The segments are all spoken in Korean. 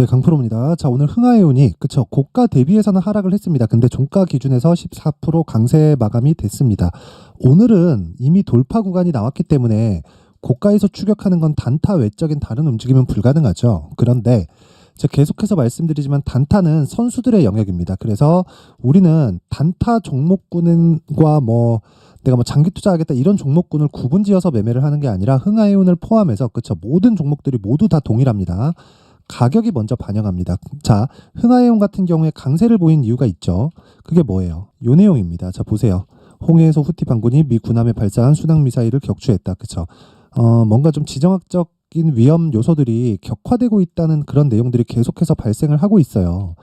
네, 강프로입니다. 자, 오늘 흥하해운이 그쵸 고가 대비해서는 하락을 했습니다. 근데 종가 기준에서 14% 강세 마감이 됐습니다. 오늘은 이미 돌파 구간이 나왔기 때문에 고가에서 추격하는 건 단타 외적인 다른 움직임은 불가능하죠. 그런데 제가 계속해서 말씀드리지만 단타는 선수들의 영역입니다. 그래서 우리는 단타 종목군과 뭐 내가 뭐 장기 투자하겠다 이런 종목군을 구분지어서 매매를 하는 게 아니라 흥하해운을 포함해서 그쵸 모든 종목들이 모두 다 동일합니다. 가격이 먼저 반영합니다. 자, 흥하해운 같은 경우에 강세를 보인 이유가 있죠. 그게 뭐예요? 요 내용입니다. 자, 보세요. 홍해에서 후티 반군이 미 군함에 발사한 순항 미사일을 격추했다. 그쵸? 어, 뭔가 좀 지정학적 인 위험 요소들이 격화되고 있다는 그런 내용들이 계속해서 발생을 하고 있어요.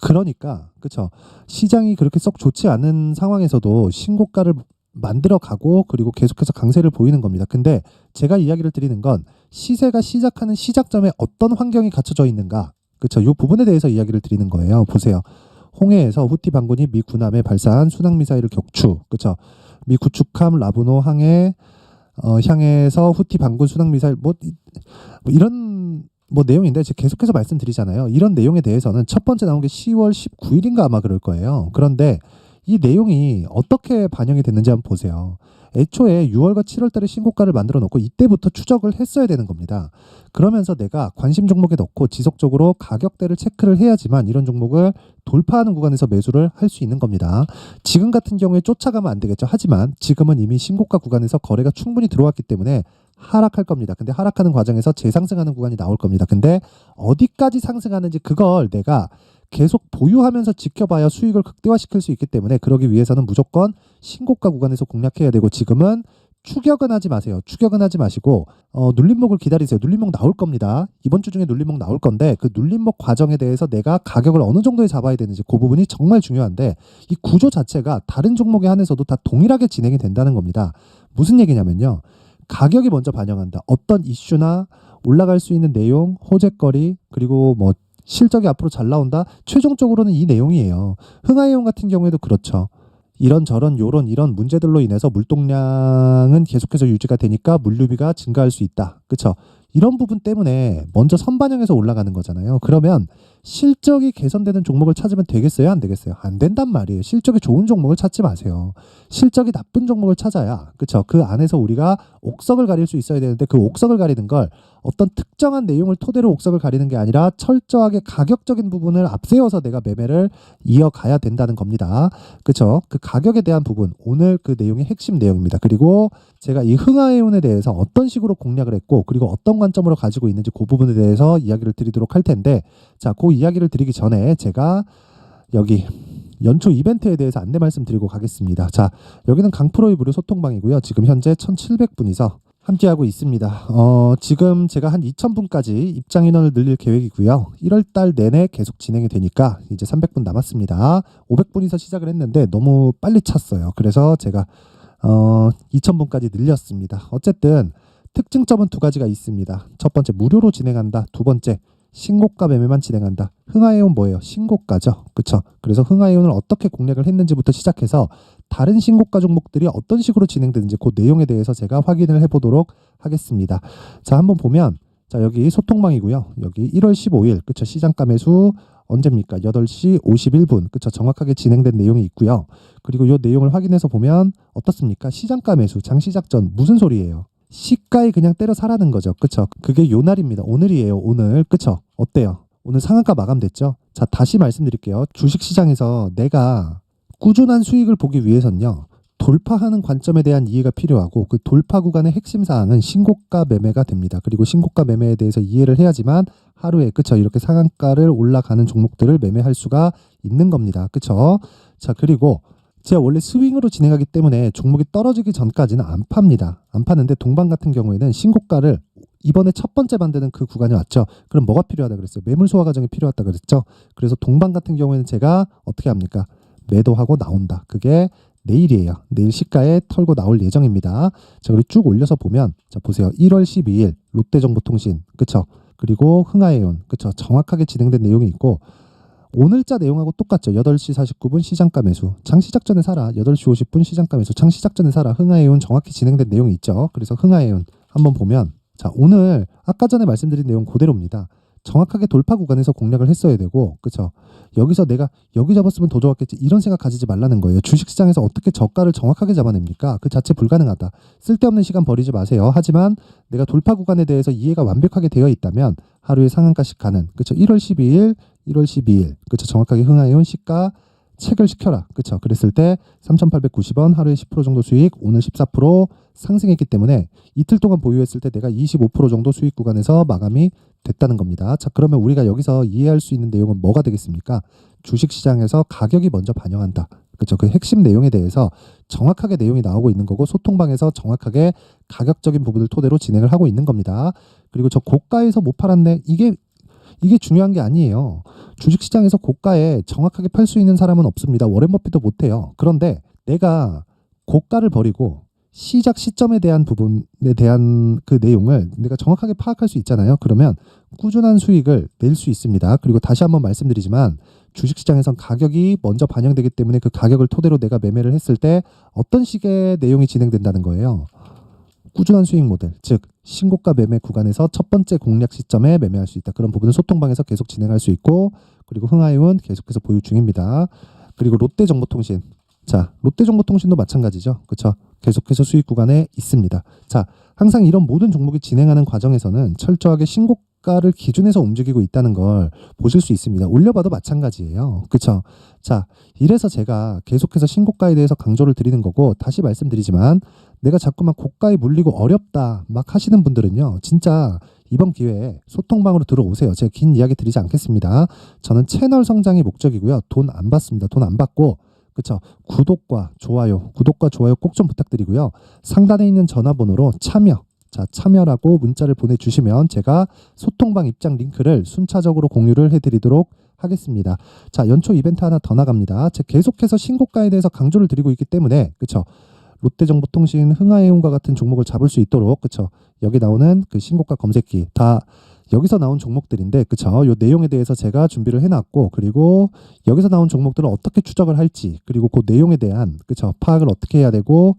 그러니까, 그쵸? 시장이 그렇게 썩 좋지 않은 상황에서도 신고가를 만들어 가고 그리고 계속해서 강세를 보이는 겁니다. 근데 제가 이야기를 드리는 건 시세가 시작하는 시작점에 어떤 환경이 갖춰져 있는가. 그쵸? 요 부분에 대해서 이야기를 드리는 거예요. 보세요. 홍해에서 후티 반군이 미 군함에 발사한 순항 미사일을 격추. 그쵸? 미 구축함 라브노 항해 어, 향해서 후티 반군 순항 미사일 뭐, 이, 뭐 이런 뭐 내용인데 제가 계속해서 말씀드리잖아요. 이런 내용에 대해서는 첫 번째 나온 게 10월 19일인가 아마 그럴 거예요. 그런데 이 내용이 어떻게 반영이 됐는지 한번 보세요. 애초에 6월과 7월 달에 신고가를 만들어 놓고 이때부터 추적을 했어야 되는 겁니다. 그러면서 내가 관심 종목에 넣고 지속적으로 가격대를 체크를 해야지만 이런 종목을 돌파하는 구간에서 매수를 할 수 있는 겁니다. 지금 같은 경우에 쫓아가면 안 되겠죠. 하지만 지금은 이미 신고가 구간에서 거래가 충분히 들어왔기 때문에 하락할 겁니다. 근데 하락하는 과정에서 재상승하는 구간이 나올 겁니다. 근데 어디까지 상승하는지 그걸 내가 계속 보유하면서 지켜봐야 수익을 극대화시킬 수 있기 때문에 그러기 위해서는 무조건 신고가 구간에서 공략해야 되고 지금은 추격은 하지 마세요. 추격은 하지 마시고 어, 눌림목을 기다리세요. 눌림목 나올 겁니다. 이번 주 중에 눌림목 나올 건데 그 눌림목 과정에 대해서 내가 가격을 어느 정도에 잡아야 되는지 그 부분이 정말 중요한데 이 구조 자체가 다른 종목에 한해서도 다 동일하게 진행이 된다는 겁니다. 무슨 얘기냐면요. 가격이 먼저 반영한다. 어떤 이슈나 올라갈 수 있는 내용, 호재거리 그리고 뭐 실적이 앞으로 잘 나온다. 최종적으로는 이 내용이에요. 흥하해용 같은 경우에도 그렇죠. 이런 저런 요런 이런 문제들로 인해서 물동량은 계속해서 유지가 되니까 물류비가 증가할 수 있다. 그렇죠? 이런 부분 때문에 먼저 선반영해서 올라가는 거잖아요. 그러면 실적이 개선되는 종목을 찾으면 되겠어요? 안 되겠어요? 안 된단 말이에요. 실적이 좋은 종목을 찾지 마세요. 실적이 나쁜 종목을 찾아야 그렇죠. 그 안에서 우리가 옥석을 가릴 수 있어야 되는데 그 옥석을 가리는 걸 어떤 특정한 내용을 토대로 옥석을 가리는 게 아니라 철저하게 가격적인 부분을 앞세워서 내가 매매를 이어가야 된다는 겁니다. 그렇죠? 그 가격에 대한 부분 오늘 그 내용의 핵심 내용입니다. 그리고 제가 이 흥하해운에 대해서 어떤 식으로 공략을 했고 그리고 어떤 관점으로 가지고 있는지 그 부분에 대해서 이야기를 드리도록 할 텐데 자, 그 이야기를 드리기 전에 제가 여기 연초 이벤트에 대해서 안내 말씀드리고 가겠습니다. 자, 여기는 강프로의 무료 소통방이고요. 지금 현재 1,700분이서 함께하고 있습니다. 어, 지금 제가 한 2,000분까지 입장 인원을 늘릴 계획이고요. 1월 달 내내 계속 진행이 되니까 이제 300분 남았습니다. 500분이서 시작을 했는데 너무 빨리 찼어요. 그래서 제가 어, 2,000분까지 늘렸습니다. 어쨌든 특징점은 두 가지가 있습니다. 첫 번째 무료로 진행한다. 두 번째 신고가 매매만 진행한다. 흥하해온 뭐예요? 신고가죠. 그쵸? 그래서 흥하해온을 어떻게 공략을 했는지부터 시작해서 다른 신고가 종목들이 어떤 식으로 진행되는지 그 내용에 대해서 제가 확인을 해보도록 하겠습니다. 자, 한번 보면 자, 여기 소통망이고요. 여기 1월 15일, 그쵸? 시장가 매수 언제입니까? 8시 51분. 그쵸? 정확하게 진행된 내용이 있고요. 그리고 이 내용을 확인해서 보면 어떻습니까? 시장가 매수, 장시작 전 무슨 소리예요? 시가에 그냥 때려 사라는 거죠. 그쵸? 그게 요 날입니다. 오늘이에요. 오늘. 그쵸? 어때요? 오늘 상한가 마감됐죠? 자, 다시 말씀드릴게요. 주식 시장에서 내가 꾸준한 수익을 보기 위해선요. 돌파하는 관점에 대한 이해가 필요하고 그 돌파 구간의 핵심 사항은 신고가 매매가 됩니다. 그리고 신고가 매매에 대해서 이해를 해야지만 하루에 그쵸 이렇게 상한가를 올라가는 종목들을 매매할 수가 있는 겁니다. 그쵸? 자 그리고 제가 원래 스윙으로 진행하기 때문에 종목이 떨어지기 전까지는 안 팝니다. 안 파는데 동반 같은 경우에는 신고가를 이번에 첫 번째 만드는 그 구간이 왔죠. 그럼 뭐가 필요하다 그랬어요? 매물 소화 과정이 필요하다 그랬죠. 그래서 동반 같은 경우에는 제가 어떻게 합니까? 매도하고 나온다. 그게 내일이에요. 내일 시가에 털고 나올 예정입니다. 자, 그리고 쭉 올려서 보면 자 보세요. 1월 12일 롯데정보통신 그쵸? 그리고 흥하해운 그쵸? 정확하게 진행된 내용이 있고 오늘자 내용하고 똑같죠. 8시 49분 시장가 매수. 장시작 전에 사라. 8시 50분 시장가 매수. 장시작 전에 사라. 흥하해운 정확히 진행된 내용이 있죠. 그래서 흥하해운 한번 보면 자, 오늘 아까 전에 말씀드린 내용 그대로입니다. 정확하게 돌파 구간에서 공략을 했어야 되고 그쵸 여기서 내가 여기 잡았으면 더 좋았겠지 이런 생각 가지지 말라는 거예요 주식시장에서 어떻게 저가를 정확하게 잡아냅니까 그 자체 불가능하다 쓸데없는 시간 버리지 마세요 하지만 내가 돌파 구간에 대해서 이해가 완벽하게 되어 있다면 하루에 상한가씩 가는 그쵸 1월 12일 1월 12일 그쵸 정확하게 흥하해온 시가 체결시켜라 그쵸 그랬을 때 3,890원 하루에 10% 정도 수익 오늘 14% 상승했기 때문에 이틀 동안 보유했을 때 내가 25% 정도 수익 구간에서 마감이 됐다는 겁니다. 자, 그러면 우리가 여기서 이해할 수 있는 내용은 뭐가 되겠습니까? 주식 시장에서 가격이 먼저 반영한다. 그렇죠. 그 핵심 내용에 대해서 정확하게 내용이 나오고 있는 거고 소통방에서 정확하게 가격적인 부분을 토대로 진행을 하고 있는 겁니다. 그리고 저 고가에서 못 팔았네. 이게 이게 중요한 게 아니에요. 주식 시장에서 고가에 정확하게 팔 수 있는 사람은 없습니다. 워렌 버핏도 못 해요. 그런데 내가 고가를 버리고 시작 시점에 대한 부분에 대한 그 내용을 내가 정확하게 파악할 수 있잖아요. 그러면 꾸준한 수익을 낼 수 있습니다. 그리고 다시 한번 말씀드리지만 주식시장에선 가격이 먼저 반영되기 때문에 그 가격을 토대로 내가 매매를 했을 때 어떤 식의 내용이 진행된다는 거예요. 꾸준한 수익 모델, 즉 신고가 매매 구간에서 첫 번째 공략 시점에 매매할 수 있다. 그런 부분은 소통방에서 계속 진행할 수 있고 그리고 흥하이온 계속해서 보유 중입니다. 그리고 롯데정보통신, 자 롯데정보통신도 마찬가지죠. 그렇죠? 계속해서 수익 구간에 있습니다. 자, 항상 이런 모든 종목이 진행하는 과정에서는 철저하게 신고 가를 기준해서 움직이고 있다는 걸 보실 수 있습니다. 올려봐도 마찬가지예요. 그쵸? 자, 이래서 제가 계속해서 신고가에 대해서 강조를 드리는 거고, 다시 말씀드리지만, 내가 자꾸만 고가에 물리고 어렵다, 막 하시는 분들은요, 진짜 이번 기회에 소통방으로 들어오세요. 제가 긴 이야기 드리지 않겠습니다. 저는 채널 성장이 목적이고요. 돈 안 받습니다. 돈 안 받고, 그쵸. 구독과 좋아요, 구독과 좋아요 꼭 좀 부탁드리고요. 상단에 있는 전화번호로 참여, 자, 참여라고 문자를 보내주시면 제가 소통방 입장 링크를 순차적으로 공유를 해드리도록 하겠습니다. 자, 연초 이벤트 하나 더 나갑니다. 제가 계속해서 신고가에 대해서 강조를 드리고 있기 때문에, 그쵸. 롯데정보통신, 흥하해운과 같은 종목을 잡을 수 있도록, 그쵸. 여기 나오는 그 신고가 검색기 다 여기서 나온 종목들인데 그쵸 요 내용에 대해서 제가 준비를 해놨고 그리고 여기서 나온 종목들을 어떻게 추적을 할지 그리고 그 내용에 대한 그쵸 파악을 어떻게 해야 되고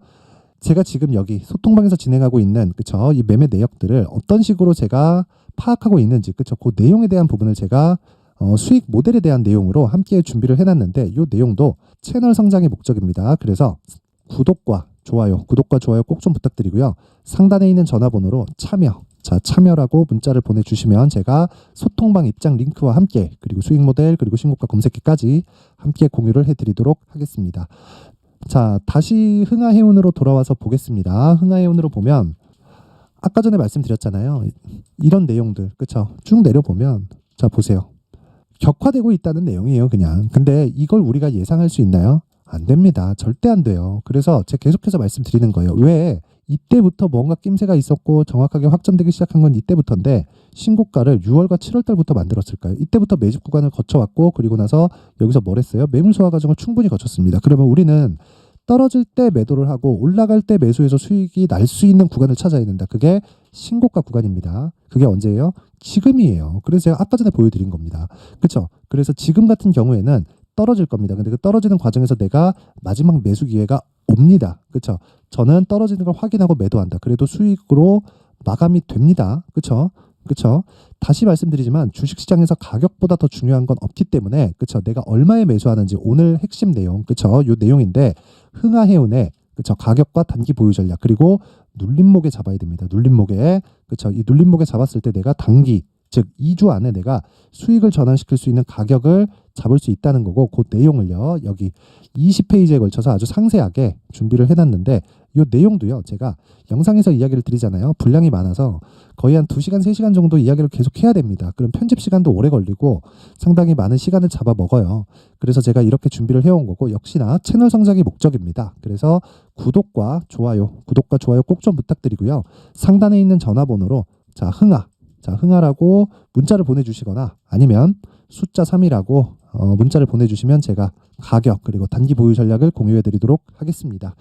제가 지금 여기 소통방에서 진행하고 있는 그쵸 이 매매 내역들을 어떤 식으로 제가 파악하고 있는지 그쵸 그 내용에 대한 부분을 제가 어, 수익 모델에 대한 내용으로 함께 준비를 해놨는데 이 내용도 채널 성장의 목적입니다. 그래서 구독과 좋아요, 구독과 좋아요 꼭 좀 부탁드리고요. 상단에 있는 전화번호로 참여 자, 참여라고 문자를 보내주시면 제가 소통방 입장 링크와 함께 그리고 수익 모델 그리고 신고가 검색기까지 함께 공유를 해드리도록 하겠습니다. 자, 다시 흥하해운으로 돌아와서 보겠습니다. 흥하해운으로 보면 아까 전에 말씀드렸잖아요. 이런 내용들, 그쵸? 쭉 내려보면 자 보세요. 격화되고 있다는 내용이에요, 그냥. 근데 이걸 우리가 예상할 수 있나요? 안 됩니다. 절대 안 돼요. 그래서 제가 계속해서 말씀드리는 거예요. 왜 이때부터 뭔가 낌새가 있었고 정확하게 확정되기 시작한 건 이때부터인데 신고가를 6월과 7월 달부터 만들었을까요? 이때부터 매집 구간을 거쳐왔고 그리고 나서 여기서 뭘 했어요? 매물 소화 과정을 충분히 거쳤습니다. 그러면 우리는 떨어질 때 매도를 하고 올라갈 때 매수해서 수익이 날 수 있는 구간을 찾아야 된다. 그게 신고가 구간입니다. 그게 언제예요? 지금이에요. 그래서 제가 아까 전에 보여드린 겁니다. 그렇죠? 그래서 지금 같은 경우에는 떨어질 겁니다. 근데 그 떨어지는 과정에서 내가 마지막 매수 기회가 옵니다. 그렇죠? 저는 떨어지는 걸 확인하고 매도한다. 그래도 수익으로 마감이 됩니다. 그렇죠? 그렇죠? 다시 말씀드리지만 주식 시장에서 가격보다 더 중요한 건 없기 때문에 그렇죠? 내가 얼마에 매수하는지 오늘 핵심 내용 그렇죠? 요 내용인데 흥하해운의 그렇죠? 가격과 단기 보유 전략 그리고 눌림목에 잡아야 됩니다. 눌림목에 그렇죠? 이 눌림목에 잡았을 때 내가 단기 즉 2주 안에 내가 수익을 전환시킬 수 있는 가격을 잡을 수 있다는 거고 그 내용을요. 여기 20페이지에 걸쳐서 아주 상세하게 준비를 해놨는데 이 내용도요. 제가 영상에서 이야기를 드리잖아요. 분량이 많아서 거의 한 2시간 3시간 정도 이야기를 계속 해야 됩니다. 그럼 편집 시간도 오래 걸리고 상당히 많은 시간을 잡아 먹어요. 그래서 제가 이렇게 준비를 해온 거고 역시나 채널 성장이 목적입니다. 그래서 구독과 좋아요 구독과 좋아요 꼭 좀 부탁드리고요. 상단에 있는 전화번호로 자 흥아 자 흥하라고 문자를 보내주시거나 아니면 숫자 3이라고 어, 문자를 보내주시면 제가 가격 그리고 단기 보유 전략을 공유해 드리도록 하겠습니다.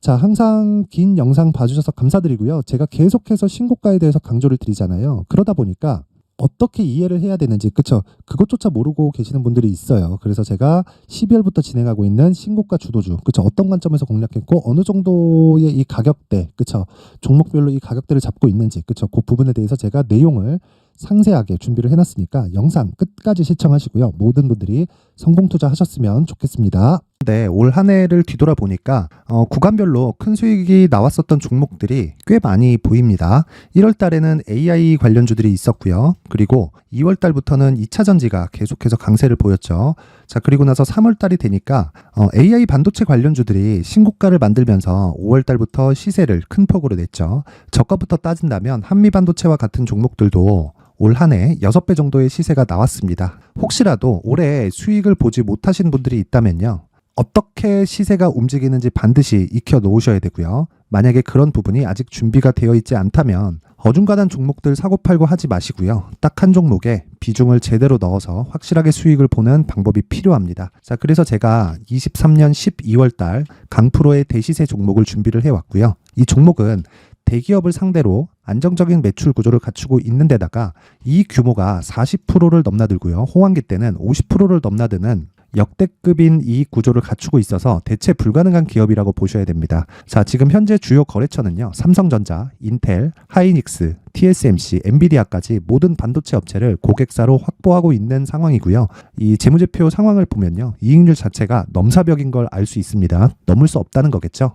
자 항상 긴 영상 봐주셔서 감사드리고요. 제가 계속해서 신고가에 대해서 강조를 드리잖아요. 그러다 보니까 어떻게 이해를 해야 되는지 그쵸? 그것조차 모르고 계시는 분들이 있어요. 그래서 제가 12월부터 진행하고 있는 신고가 주도주 그쵸? 어떤 관점에서 공략했고 어느 정도의 이 가격대 그쵸? 종목별로 이 가격대를 잡고 있는지 그쵸? 그 부분에 대해서 제가 내용을 상세하게 준비를 해놨으니까 영상 끝까지 시청하시고요. 모든 분들이 성공 투자하셨으면 좋겠습니다. 네, 올 한 해를 뒤돌아보니까 어, 구간별로 큰 수익이 나왔었던 종목들이 꽤 많이 보입니다. 1월 달에는 AI 관련주들이 있었고요. 그리고 2월 달부터는 2차 전지가 계속해서 강세를 보였죠. 자, 그리고 나서 3월 달이 되니까 어, AI 반도체 관련주들이 신고가를 만들면서 5월 달부터 시세를 큰 폭으로 냈죠. 저가부터 따진다면 한미 반도체와 같은 종목들도 올 한 해 6배 정도의 시세가 나왔습니다. 혹시라도 올해 수익을 보지 못하신 분들이 있다면요. 어떻게 시세가 움직이는지 반드시 익혀 놓으셔야 되고요. 만약에 그런 부분이 아직 준비가 되어 있지 않다면 어중간한 종목들 사고팔고 하지 마시고요. 딱 한 종목에 비중을 제대로 넣어서 확실하게 수익을 보는 방법이 필요합니다. 자, 그래서 제가 23년 12월 달 강프로의 대시세 종목을 준비를 해왔고요. 이 종목은 대기업을 상대로 안정적인 매출 구조를 갖추고 있는 데다가 이 규모가 40%를 넘나들고요. 호황기 때는 50%를 넘나드는 역대급인 이익 구조를 갖추고 있어서 대체 불가능한 기업이라고 보셔야 됩니다. 자, 지금 현재 주요 거래처는요. 삼성전자, 인텔, 하이닉스, TSMC, 엔비디아까지 모든 반도체 업체를 고객사로 확보하고 있는 상황이고요. 이 재무제표 상황을 보면요. 이익률 자체가 넘사벽인 걸 알 수 있습니다. 넘을 수 없다는 거겠죠.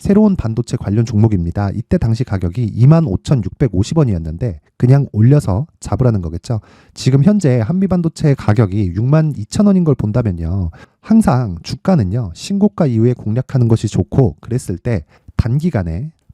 새로운 반도체 관련 종목입니다. 이때 당시 가격이 25,650원이었는데 그냥 올려서 잡으라는 거겠죠. 지금 현재 한미 반도체 가격이 62,000원인 걸 본다면요. 항상 주가는요. 신고가 이후에 공략하는 것이 좋고 그랬을 때 단기간에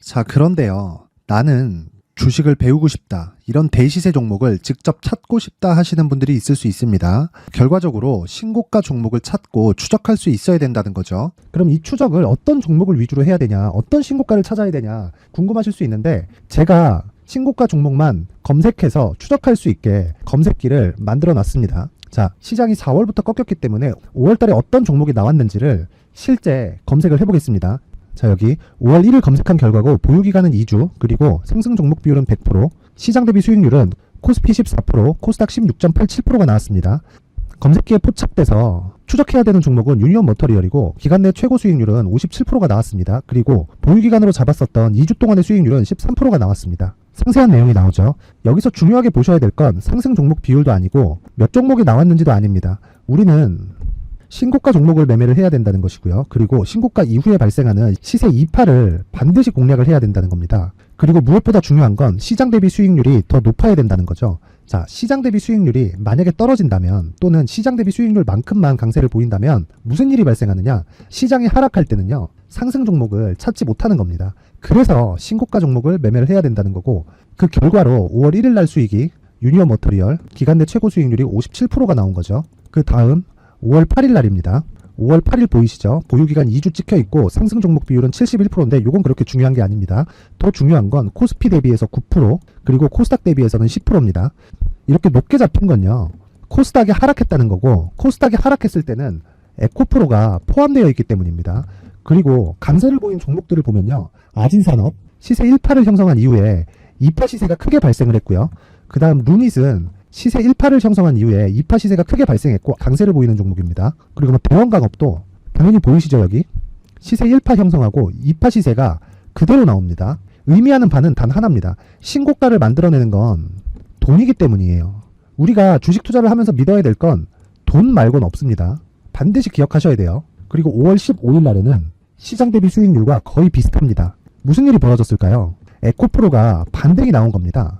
자, 그런데요. 나는 주식을 배우고 싶다. 이런 대시세 종목을 직접 찾고 싶다 하시는 분들이 있을 수 있습니다. 결과적으로 신고가 종목을 찾고 추적할 수 있어야 된다는 거죠. 그럼 이 추적을 어떤 종목을 위주로 해야 되냐, 어떤 신고가를 찾아야 되냐 궁금하실 수 있는데 제가 신고가 종목만 검색해서 추적할 수 있게 검색기를 만들어 놨습니다. 자, 시장이 4월부터 꺾였기 때문에 5월 달에 어떤 종목이 나왔는지를 실제 검색을 해보겠습니다. 자, 여기 5월 1일 검색한 결과고 보유기간은 2주, 그리고 상승 종목 비율은 100%, 시장 대비 수익률은 코스피 14%, 코스닥 16.87%가 나왔습니다. 검색기에 포착돼서 추적해야 되는 종목은 유니온 머터리얼이고 기간 내 최고 수익률은 57%가 나왔습니다. 그리고 보유기간으로 잡았었던 2주 동안의 수익률은 13%가 나왔습니다. 상세한 내용이 나오죠. 여기서 중요하게 보셔야 될 건 상승 종목 비율도 아니고 몇 종목이 나왔는지도 아닙니다. 우리는 신고가 종목을 매매를 해야 된다는 것이고요. 그리고 신고가 이후에 발생하는 시세 이파를 반드시 공략을 해야 된다는 겁니다. 그리고 무엇보다 중요한 건 시장 대비 수익률이 더 높아야 된다는 거죠. 자, 시장 대비 수익률이 만약에 떨어진다면 또는 시장 대비 수익률만큼만 강세를 보인다면 무슨 일이 발생하느냐? 시장이 하락할 때는요. 상승 종목을 찾지 못하는 겁니다. 그래서 신고가 종목을 매매를 해야 된다는 거고 그 결과로 5월 1일 날 수익이 유니온 머터리얼 기간 내 최고 수익률이 57%가 나온 거죠. 그 다음 5월 8일 날입니다. 5월 8일 보이시죠? 보유기간 2주 찍혀 있고 상승 종목 비율은 71%인데 이건 그렇게 중요한 게 아닙니다. 더 중요한 건 코스피 대비해서 9% 그리고 코스닥 대비해서는 10%입니다. 이렇게 높게 잡힌 건요. 코스닥이 하락했다는 거고 코스닥이 하락했을 때는 에코프로가 포함되어 있기 때문입니다. 그리고 강세를 보인 종목들을 보면요. 아진산업 시세 1파를 형성한 이후에 2파 시세가 크게 발생을 했고요. 그 다음 루닛은 시세 1파를 형성한 이후에 2파 시세가 크게 발생했고 강세를 보이는 종목입니다. 그리고 뭐 대원강업도 당연히 보이시죠 여기 시세 1파 형성하고 2파 시세가 그대로 나옵니다. 의미하는 바는 단 하나입니다. 신고가를 만들어내는 건 돈이기 때문이에요. 우리가 주식 투자를 하면서 믿어야 될 건 돈 말고는 없습니다. 반드시 기억하셔야 돼요. 그리고 5월 15일 날에는 시장 대비 수익률과 거의 비슷합니다. 무슨 일이 벌어졌을까요? 에코프로가 반등이 나온 겁니다.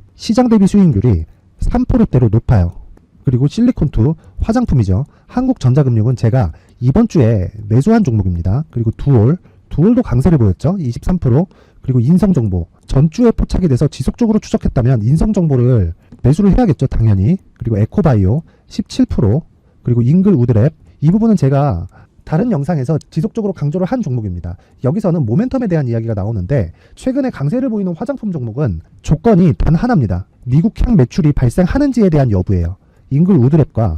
시장 대비 수익률이 3%대로 높아요. 그리고 실리콘투 화장품이죠. 한국전자금융은 제가 이번 주에 매수한 종목입니다. 그리고 두올, 두올도 강세를 보였죠. 23%. 그리고 인성정보 전주에 포착이 돼서 지속적으로 추적했다면 인성정보를 매수를 해야겠죠. 당연히. 그리고 에코바이오 17%. 그리고 잉글 우드랩 이 부분은 제가 다른 영상에서 지속적으로 강조를 한 종목입니다. 여기서는 모멘텀에 대한 이야기가 나오는데 최근에 강세를 보이는 화장품 종목은 조건이 단 하나입니다. 미국향 매출이 발생하는지에 대한 여부예요. 잉글 우드랩과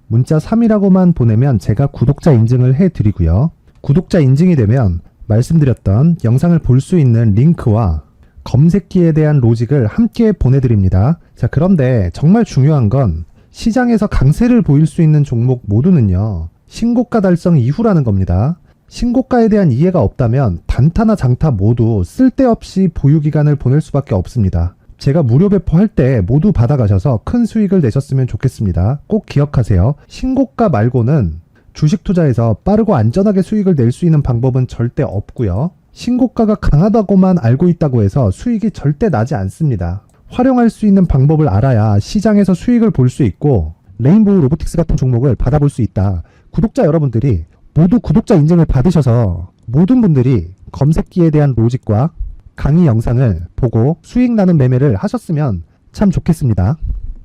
문자 3이라고만 보내면 제가 구독자 인증을 해드리고요. 구독자 인증이 되면 말씀드렸던 영상을 볼 수 있는 링크와 검색기에 대한 로직을 함께 보내드립니다. 자, 그런데 정말 중요한 건 시장에서 강세를 보일 수 있는 종목 모두는요, 신고가 달성 이후라는 겁니다. 신고가에 대한 이해가 없다면 단타나 장타 모두 쓸데없이 보유기간을 보낼 수밖에 없습니다. 제가 무료 배포할 때 모두 받아가셔서 큰 수익을 내셨으면 좋겠습니다. 꼭 기억하세요. 신고가 말고는 주식 투자에서 빠르고 안전하게 수익을 낼 수 있는 방법은 절대 없고요. 신고가가 강하다고만 알고 있다고 해서 수익이 절대 나지 않습니다. 활용할 수 있는 방법을 알아야 시장에서 수익을 볼 수 있고 레인보우 로보틱스 같은 종목을 받아볼 수 있다. 구독자 여러분들이 모두 구독자 인증을 받으셔서 모든 분들이 검색기에 대한 로직과 강의 영상을 보고 수익 나는 매매를 하셨으면 참 좋겠습니다.